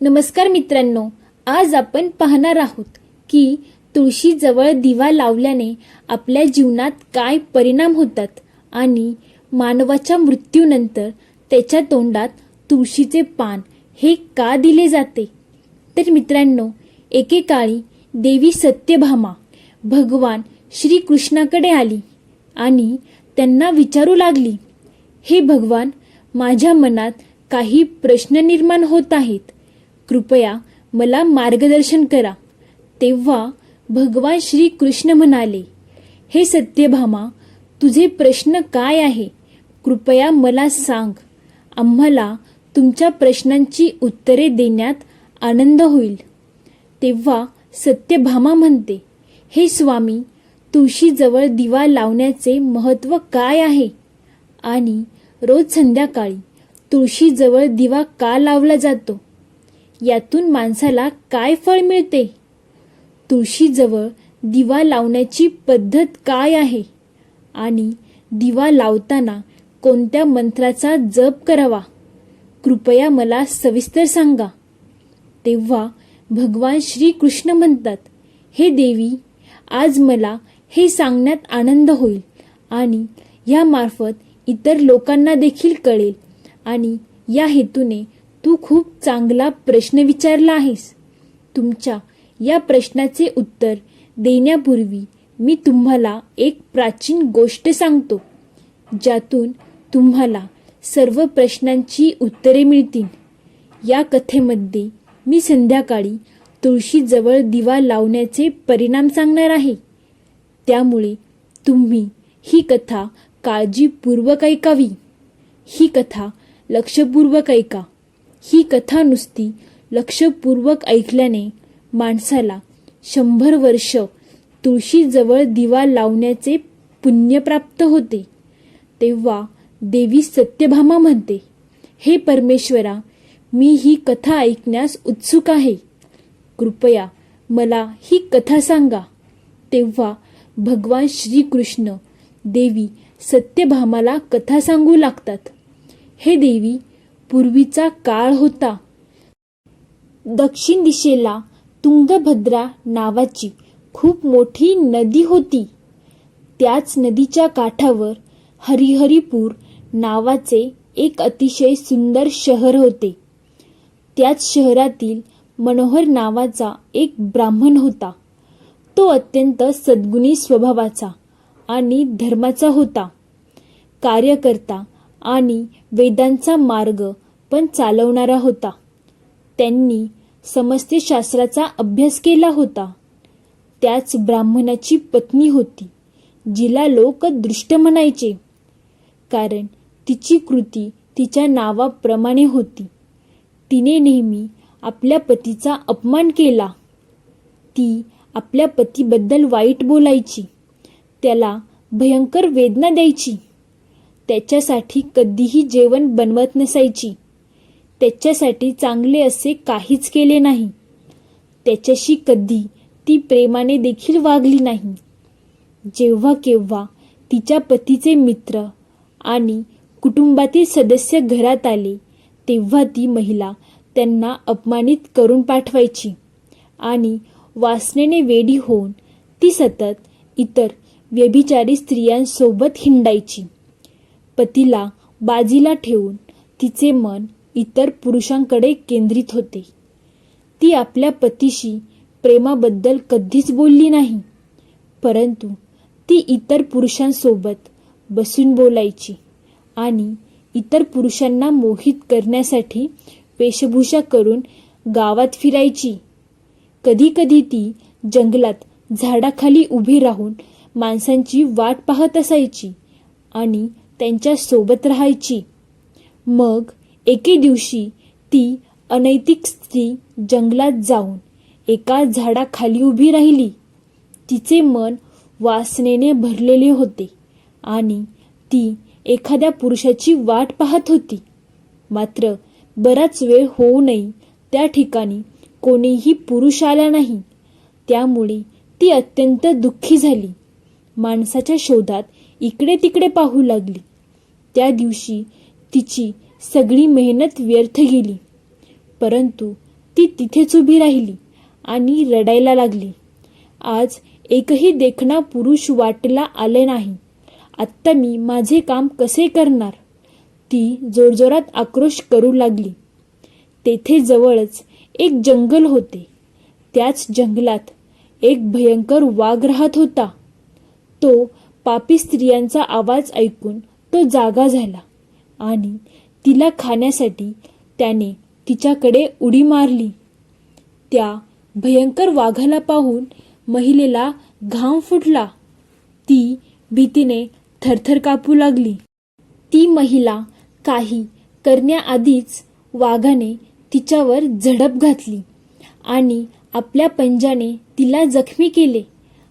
नमस्कार मित्रांनो आज आपण पाहणार आहोत की तुळशीजवळ दिवा लावल्याने आपल्या जीवनात काय परिणाम होतात आणि मानवाच्या मृत्यूनंतर त्याच्या तोंडात तुळशीचे पान हे का दिले जाते? तर मित्रांनो एकेकाळी देवी सत्यभामा भगवान श्रीकृष्णाकडे आली आणि त्यांना विचारू लागली हे भगवान माझ्या मनात काही प्रश्न निर्माण होत आहेत. कृपया मला मार्गदर्शन करा. तेव्हा भगवान श्री कृष्ण म्हणाले हे सत्यभामा तुझे प्रश्न काय आहे? कृपया मला सांग. आम्हाला तुमच्या प्रश्नांची उत्तरे देण्यात आनंद होईल. तेव्हा सत्यभामा म्हणते हे स्वामी तुळशीजवळ दिवा लावण्याचे महत्त्व काय आहे? आणि रोज संध्याकाळी तुळशीजवळ दिवा का लावला जातो? यातून माणसाला काय फळ मिळते? तुळशीजवळ दिवा लावण्याची पद्धत काय आहे? आणि दिवा लावताना कोणत्या मंत्राचा जप करावा? कृपया मला सविस्तर सांगा. तेव्हा भगवान श्रीकृष्ण म्हणतात हे देवी आज मला हे सांगण्यात आनंद होईल आणि यामार्फत इतर लोकांना देखील कळेल आणि या हेतूने तू खूप चांगला प्रश्न विचारला आहेस. तुमच्या या प्रश्नाचे उत्तर देण्यापूर्वी मी तुम्हाला एक प्राचीन गोष्ट सांगतो ज्यातून तुम्हाला सर्व प्रश्नांची उत्तरे मिळतील. या कथेमध्ये मी संध्याकाळी तुळशीजवळ दिवा लावण्याचे परिणाम सांगणार आहे. त्यामुळे तुम्ही ही कथा काळजीपूर्वक ऐकावी. ही कथा लक्षपूर्वक ऐका. ही कथा नुसती लक्षपूर्वक ऐकल्याने माणसाला शंभर वर्ष तुळशीजवळ दिवा लावण्याचे पुण्य प्राप्त होते. तेव्हा देवी सत्यभामा म्हणते हे परमेश्वरा मी ही कथा ऐकण्यास उत्सुक आहे. कृपया मला ही कथा सांगा. तेव्हा भगवान श्रीकृष्ण देवी सत्यभामाला कथा सांगू लागतात. हे देवी पूर्वीचा काळ होता. दक्षिण दिशेला तुंगभद्रा नावाची खूप मोठी नदी होती. त्याच नदीच्या काठावर हरिहरिपूर नावाचे एक अतिशय सुंदर शहर होते. त्याच शहरातील मनोहर नावाचा एक ब्राह्मण होता. तो अत्यंत सद्गुणी स्वभावाचा आणि धर्माचा होता. कार्यकर्ता आणि वेदांचा मार्ग पण चालवणारा होता. त्यांनी समस्तशास्त्राचा अभ्यास केला होता. त्याच ब्राह्मणाची पत्नी होती जिला लोक दृष्ट म्हणायचे. कारण तिची कृती तिच्या नावाप्रमाणे होती. तिने नेहमी आपल्या पतीचा अपमान केला. ती आपल्या पतीबद्दल वाईट बोलायची. त्याला भयंकर वेदना द्यायची. त्याच्यासाठी कधीही जेवण बनवत नसायची. त्याच्यासाठी चांगले असे काहीच केले नाही. त्याच्याशी कधी ती प्रेमाने देखील वागली नाही. जेव्हा केव्हा तिच्या पतीचे मित्र आणि कुटुंबातील सदस्य घरात आले तेव्हा ती महिला त्यांना अपमानित करून पाठवायची आणि वासनेने वेडी होऊन ती सतत इतर व्यभिचारी स्त्रियांसोबत हिंडायची. पतीला बाजीला ठेवून तिचे मन इतर पुरुषांकडे केंद्रित होते. ती आपल्या पतीशी प्रेमाबद्दल कधीच बोलली नाही परंतु ती इतर पुरुषांसोबत बसून बोलायची आणि इतर पुरुषांना मोहित करण्यासाठी वेशभूषा करून गावात फिरायची. कधीकधी ती जंगलात झाडाखाली उभी राहून माणसांची वाट पाहत असायची आणि त्यांच्यासोबत राहायची. मग एके दिवशी ती अनैतिक स्त्री जंगलात जाऊन एका झाडाखाली उभी राहिली. तिचे मन वासनेने भरलेले होते आणि ती एखाद्या पुरुषाची वाट पाहत होती. मात्र बराच वेळ होऊनही त्या ठिकाणी कोणीही पुरुष आला नाही. त्यामुळे ती अत्यंत दुःखी झाली. माणसाच्या शोधात इकडे तिकडे पाहू लागली. त्या दिवशी तिची सगळी मेहनत व्यर्थ गेली. परंतु ती तिथेच उभी राहिली आणि रडायला लागली. आज एकही देखणा पुरुष वाटला आले नाही. आत्ता मी माझे काम कसे करणार? ती जोरजोरात आक्रोश करू लागली. तेथे जवळच एक जंगल होते. त्याच जंगलात एक भयंकर वाघ राहत होता. तो पापी स्त्रियांचा आवाज ऐकून तो जागा झाला आणि तिला खाण्यासाठी त्याने तिच्याकडे उडी मारली. त्या भयंकर वाघाला पाहून महिलेला घाम फुटला. ती भीतीने थरथर कापू लागली. ती महिला काही करण्याआधीच वाघाने तिच्यावर झडप घातली आणि आपल्या पंजाने तिला जखमी केले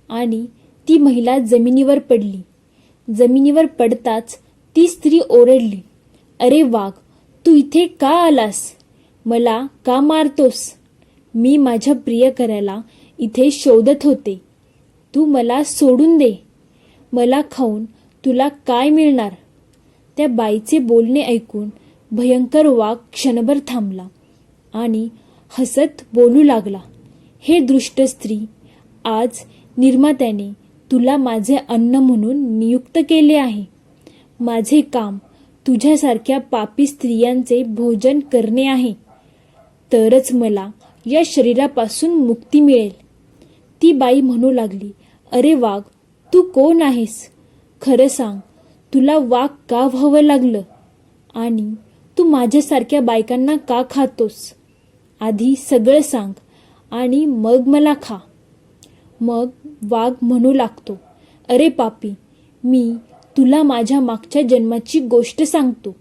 आणि ती महिला जमिनीवर पडली. जमिनीवर पडताच ती स्त्री ओरडली अरे वाघ तू इथे का आलास? मला का मारतोस? मी माझ्या प्रियकराला इथे शोधत होते. तू मला सोडून दे. मला खाऊन तुला काय मिळणार? त्या बाईचे बोलणे ऐकून भयंकर वाघ क्षणभर थांबला आणि हसत बोलू लागला हे दृष्ट स्त्री आज निर्मात्याने तुला माझे अन्न म्हणून नियुक्त केले आहे. माझे काम तुझ्यासारख्या पापी स्त्रियांचे भोजन करणे आहे. तरच मला या शरीरापासून मुक्ती मिळेल. ती बाई म्हणू लागली अरे वाघ तू कोण आहेस? खरं सांग तुला वाघ का व्हावं लागलं? आणि तू माझ्यासारख्या बायकांना का खातोस? आधी सगळं सांग आणि मग मला खा. मग वाघ म्हणू लागतो अरे पापी मी तुला माझ्या मागच्या जन्माची गोष्ट सांगतो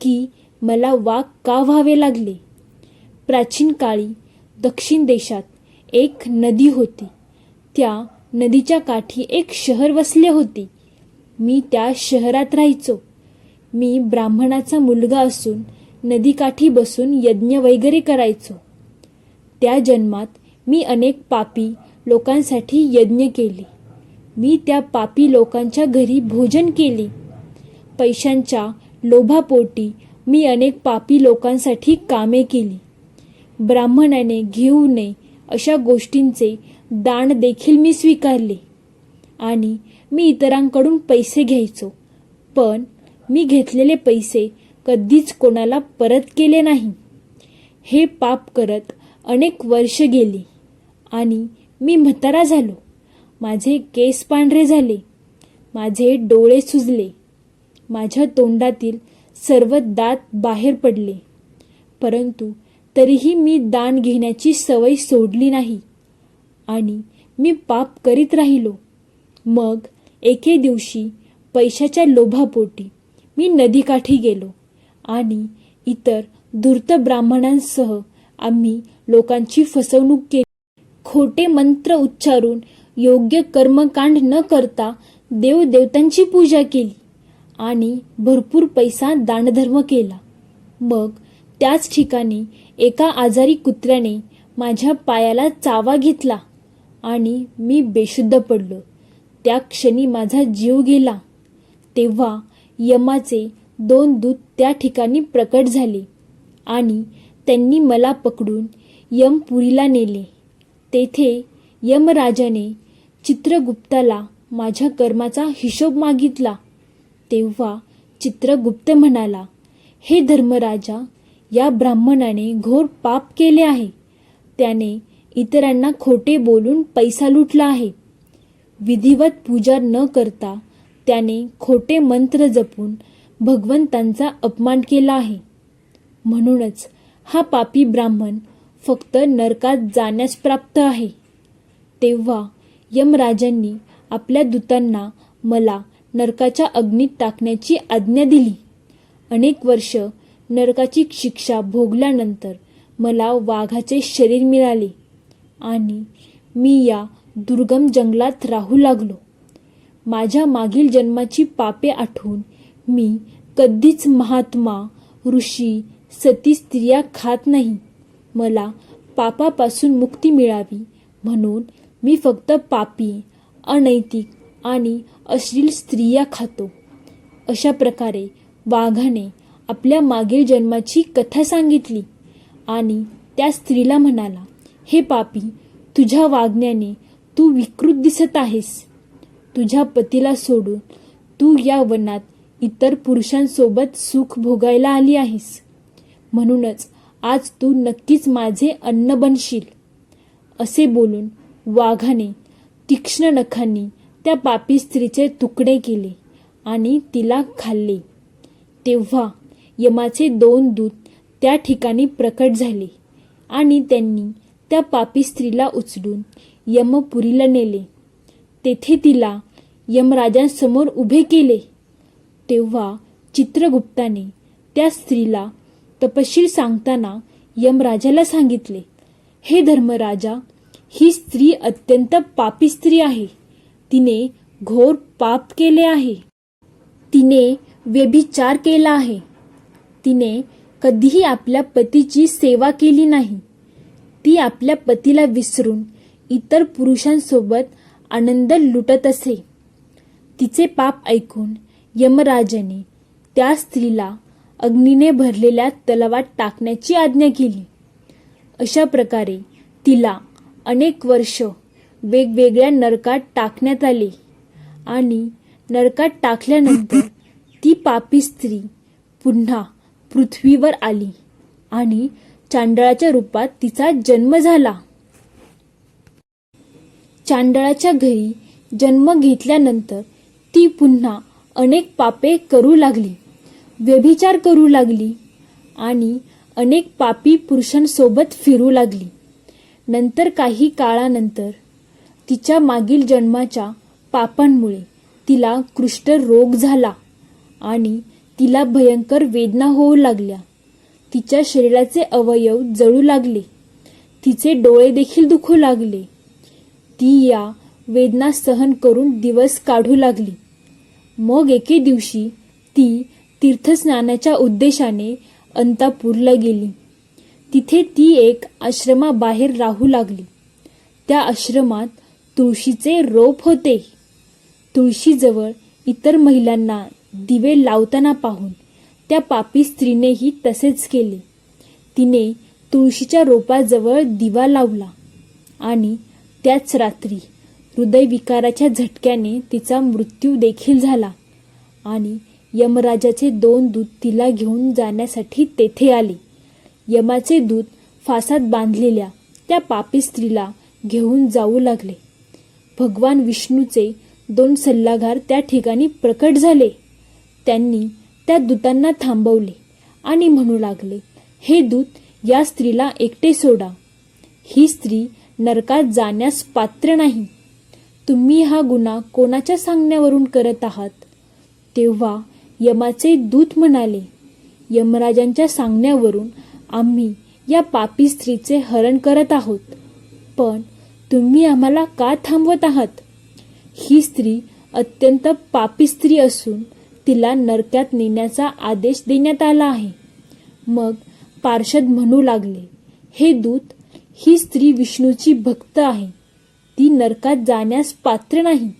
की मला वाघ का व्हावे लागले? प्राचीन काळी दक्षिण देशात एक नदी होती. त्या नदीच्या काठी एक शहर वसले होते. मी त्या शहरात राहायचो. मी ब्राह्मणाचा मुलगा असून नदीकाठी बसून यज्ञ वगैरे करायचो. त्या जन्मात मी अनेक पापी लोकांसाठी यज्ञ केले. मी त्या पापी लोकांच्या घरी भोजन केले. पैशांच्या लोभापोटी मी अनेक पापी लोकांसाठी कामे केली. ब्राह्मणाने घेऊ नये अशा गोष्टींचे दान देखील मी स्वीकारले. आणि मी इतरांकडून पैसे घ्यायचो. पण मी घेतलेले पैसे कधीच कोणाला परत केले नाही. हे पाप करत अनेक वर्ष गेली. आणि मी म्हातारा झालो. माझे केस पांढरे झाले. माझे डोळे सुजले. माझ्या तोंडातील सर्व दात बाहेर पडले. परंतु तरीही मी दान घेण्याची सवय सोडली नाही. आणि मी पाप करीत राहिलो. मग एके दिवशी पैशाच्या लोभापोटी मी नदीकाठी गेलो. आणि इतर धूर्त ब्राह्मणांसह आम्ही लोकांची फसवणूक केली. खोटे मंत्र उच्चारून योग्य कर्मकांड न करता देवदेवतांची पूजा केली आणि भरपूर पैसा दानधर्म केला. मग त्याच ठिकाणी एका आजारी कुत्र्याने माझ्या पायाला चावा घेतला आणि मी बेशुद्ध पडलो. त्या क्षणी माझा जीव गेला. तेव्हा यमाचे दोन दूत त्या ठिकाणी प्रकट झाले आणि त्यांनी मला पकडून यमपुरीला नेले. तेथे यमराजाने चित्रगुप्ताला माझ्या कर्माचा हिशोब मागितला. तेव्हा चित्रगुप्त म्हणाला हे धर्मराजा या ब्राह्मणाने घोर पाप केले आहे. त्याने इतरांना खोटे बोलून पैसा लुटला आहे. विधिवत पूजा न करता त्याने खोटे मंत्र जपून भगवंतांचा अपमान केला आहे. म्हणूनच हा पापी ब्राह्मण फक्त नरकात जाण्यास प्राप्त आहे. तेव्हा यमराजांनी आपल्या दूतांना मला नरकाच्या अग्नीत टाकण्याची आज्ञा दिली. अनेक वर्ष नरकाची शिक्षा भोगल्यानंतर मला वाघाचे शरीर मिळाले आणि मी या दुर्गम जंगलात राहू लागलो. माझ्या मागील जन्माची पापे आठवून मी कधीच महात्मा ऋषी सती स्त्रिया खात नाही. मला पापापासून मुक्ती मिळावी म्हणून मी फक्त पापी अनैतिक आणि अश्लील स्त्रिया खातो. अशा प्रकारे वाघाने आपल्या मागील जन्माची कथा सांगितली आणि त्या स्त्रीला म्हणाला हे पापी तुझ्या वागण्याने तू विकृत दिसत आहेस. तुझ्या पतीला सोडून तू या वनात इतर पुरुषांसोबत सुख भोगायला आली आहेस. म्हणूनच आज तू नक्कीच माझे अन्न बनशील. असे बोलून वाघाने तीक्ष्ण नखांनी त्या पापी स्त्रीचे तुकडे केले आणि तिला खाल्ले. तेव्हा यमाचे दोन दूत त्या ठिकाणी प्रकट झाले आणि त्यांनी त्या पापी स्त्रीला उचलून यमपुरीला नेले. तेथे तिला यमराजांसमोर उभे केले. तेव्हा चित्रगुप्ताने त्या स्त्रीला तपशील सांगताना यमराजाला सांगितले हे धर्मराजा ही स्त्री अत्यंत पापी स्त्री आहे. तिने घोर पाप केले आहे. तिने व्यभिचार केला आहे. तिने कधीही आपल्या पतीची सेवा केली नाही. ती आपल्या पतीला विसरून इतर पुरुषांसोबत आनंद लुटत असे. तिचे पाप ऐकून यमराजाने त्या स्त्रीला अग्नीने भरलेल्या तलावात टाकण्याची आज्ञा केली. अशा प्रकारे तिला अनेक वर्ष वेगवेगळ्या नरकात टाकण्यात आले आणि नरकात टाकल्यानंतर ती पापी स्त्री पुन्हा पृथ्वीवर आली आणि चांडळाच्या रूपात तिचा जन्म झाला. चांडळाच्या घरी जन्म घेतल्यानंतर ती पुन्हा अनेक पापे करू लागली. व्यभिचार करू लागली आणि अनेक पापी पुरुषांसोबत फिरू लागली. नंतर काही काळानंतर तिच्या मागील जन्माच्या पापांमुळे तिला कुष्ठरोग झाला आणि तिला भयंकर वेदना होऊ लागल्या. तिच्या शरीराचे अवयव जळू लागले. तिचे डोळे देखील दुखू लागले. ती या वेदना सहन करून दिवस काढू लागली. मग एके दिवशी ती तीर्थस्नानाच्या उद्देशाने अंतापूरला गेली. तिथे ती एक आश्रमाबाहेर राहू लागली. त्या आश्रमात तुळशीचे रोप होते. तुळशीजवळ इतर महिलांना दिवे लावताना पाहून त्या पापी स्त्रीनेही तसेच केले. तिने तुळशीच्या रोपाजवळ दिवा लावला आणि त्याच रात्री हृदयविकाराच्या झटक्याने तिचा मृत्यू देखील झाला आणि यमराजाचे दोन दूत तिला घेऊन जाण्यासाठी तेथे आले. यमाचे दूत फासात बांधलेल्या त्या पापी स्त्रीला घेऊन जाऊ लागले. भगवान विष्णूचे दोन सल्लागार त्या ठिकाणी प्रकट झाले. त्यांनी त्या दूतांना थांबवले आणि म्हणू लागले हे दूत या स्त्रीला एकटे सोडा. ही स्त्री नरकात जाण्यास पात्र नाही. तुम्ही हा गुन्हा कोणाच्या सांगण्यावरून करत आहात? तेव्हा यमाचे दूत म्हणाले यमराजांच्या सांगण्यावरून आम्ही या पापी स्त्रीचे हरण करत आहोत. पण तुम्ही आम्हाला का थांबवत आहात? ही स्त्री अत्यंत पापी स्त्री असून तिला नरक्यात नेण्याचा आदेश देण्यात आला आहे. मग पार्षद म्हणू लागले हे दूत ही स्त्री विष्णूची भक्त आहे. ती नरकात जाण्यास पात्र नाही.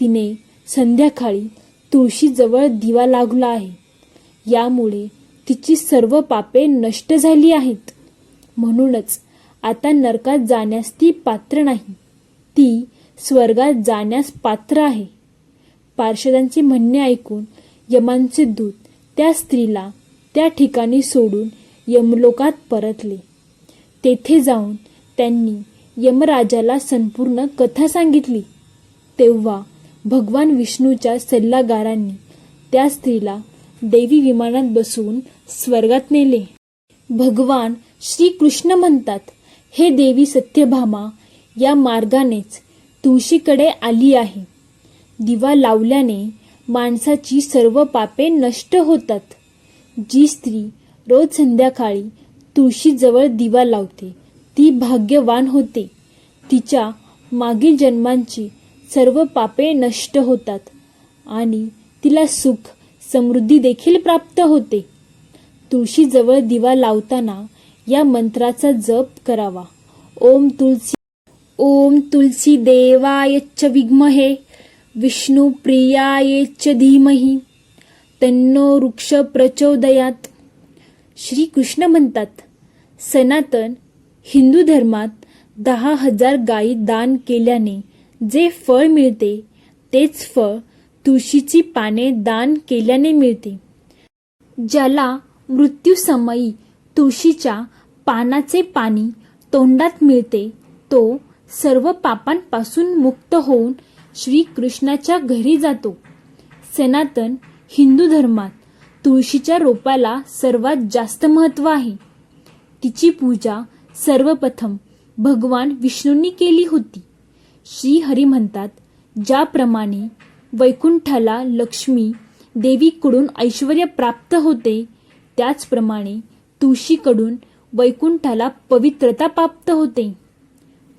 तिने संध्याकाळी तुळशीजवळ दिवा लागला आहे. यामुळे तिची सर्व पापे नष्ट झाली आहेत. म्हणूनच आता नरकात जाण्यास ती पात्र नाही. ती स्वर्गात जाण्यास पात्र आहे. पार्षदांचे म्हणणे ऐकून यमांचे दूत त्या स्त्रीला त्या ठिकाणी सोडून यमलोकात परतले. तेथे जाऊन त्यांनी यमराजाला संपूर्ण कथा सांगितली. तेव्हा भगवान विष्णूच्या सल्लागारांनी त्या स्त्रीला देवी विमानात बसवून स्वर्गात नेले. भगवान श्रीकृष्ण म्हणतात हे देवी सत्यभामा या मार्गानेच तुळशीकडे आली आहे. दिवा लावल्याने माणसाची सर्व पापे नष्ट होतात. जी स्त्री रोज संध्याकाळी तुळशीजवळ दिवा लावते ती भाग्यवान होते. तिच्या मागील जन्मांची सर्व पापे नष्ट होतात आणि तिला सुख समृद्धी देखील प्राप्त होते. तुळशीजवळ दिवा लावताना या मंत्राचा जप करावा. ओम तुलसी ओम तुलसी देवायच्च विद्महे विष्णू प्रियायेच धीमही तन्नो वृक्ष प्रचोदयात. श्री कृष्ण म्हणतात सनातन हिंदू धर्मात दहा हजार गायी दान केल्याने जे फळ मिळते तेच फळ तुळशीची पाने दान केल्याने मिळते. ज्याला मृत्यूसमयी तुळशीच्या पानाचे पाणी तोंडात मिळते तो सर्व पापांपासून मुक्त होऊन श्रीकृष्णाच्या घरी जातो. सनातन हिंदू धर्मात तुळशीच्या रोपाला सर्वात जास्त महत्त्व आहे. तिची पूजा सर्वप्रथम भगवान विष्णूंनी केली होती. श्रीहरी म्हणतात ज्याप्रमाणे वैकुंठाला लक्ष्मी देवीकडून ऐश्वर प्राप्त होते त्याचप्रमाणे तुळशीकडून वैकुंठाला पवित्रता प्राप्त होते.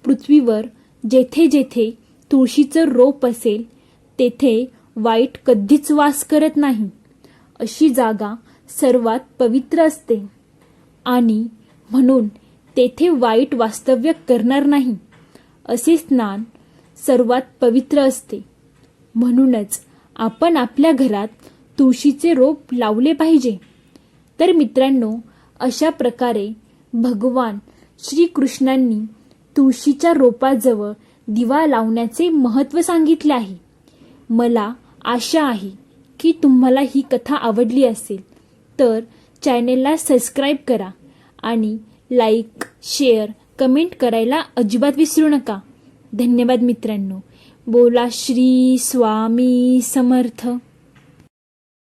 पृथ्वीवर जेथे जेथे तुळशीचं रोप असेल तेथे वाईट कधीच वास करत नाही. अशी जागा सर्वात पवित्र असते. आणि म्हणून तेथे वाईट वास्तव्य करणार नाही. असे स्नान सर्वात पवित्र असते. म्हणूनच आपण आपल्या घरात तुळशीचे रोप लावले पाहिजे. तर मित्रांनो अशा प्रकारे भगवान श्रीकृष्णांनी तुळशीच्या रोपाजवळ दिवा लावण्याचे महत्त्व सांगितले आहे. मला आशा आहे की तुम्हाला ही कथा आवडली असेल तर चॅनेलला सबस्क्राईब करा आणि लाईक शेअर कमेंट करायला अजिबात विसरू नका. धन्यवाद मित्रांनो. बोला श्री स्वामी समर्थ.